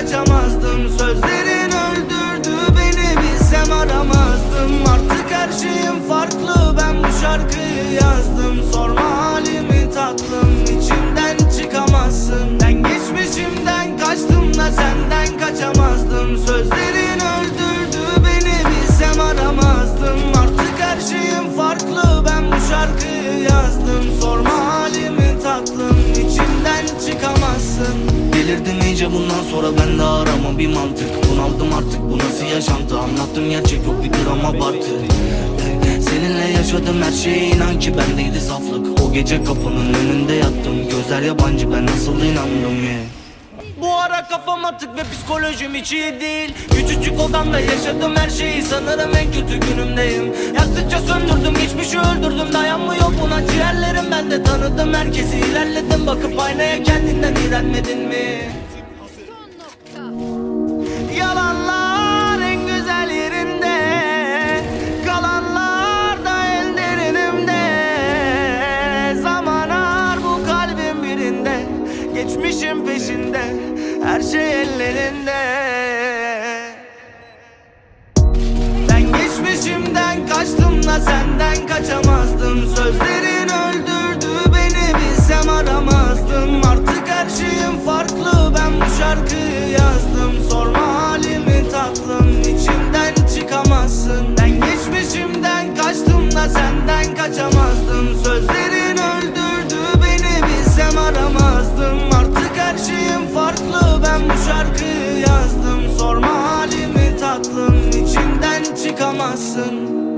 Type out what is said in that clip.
kaçamazdım. Sözlerin öldürdü beni bilsem aramazdım. Artık her şeyim farklı ben bu şarkıyı yazdım. Sorma halimi tatlım içimden çıkamazsın. Ben geçmişimden kaçtım da senden kaçamazdım. Sözlerin İyice bundan sonra ben de arama. Bir mantık Bunaldım artık. Bu nasıl yaşantı? Anlattım gerçek yok bir gram abartı. Seninle yaşadım her şeye inan ki bendeydi saflık. O gece kapının önünde yattım. Gözler yabancı ben nasıl inandım yeah. Bu ara kafam atık ve psikolojim hiç iyi değil. Küçücük odamda yaşadım her şeyi sanırım en kötü günümdeyim. Yaktıkça söndürdüm geçmişi öldürdüm. Dayanmıyor buna ciğerlerim. Ben de tanıdım herkesi ilerledim. Bakıp aynaya kendinden iğrenmedin mi? Geçmişim peşinde Her şey ellerinde. Ben geçmişimden kaçtım da senden kaçamazdım. Sözlerin öldürdü beni bilsem aramazdım. Artık her şeyim farklı ben bu şarkıyı yazdım. Sorma şarkıyı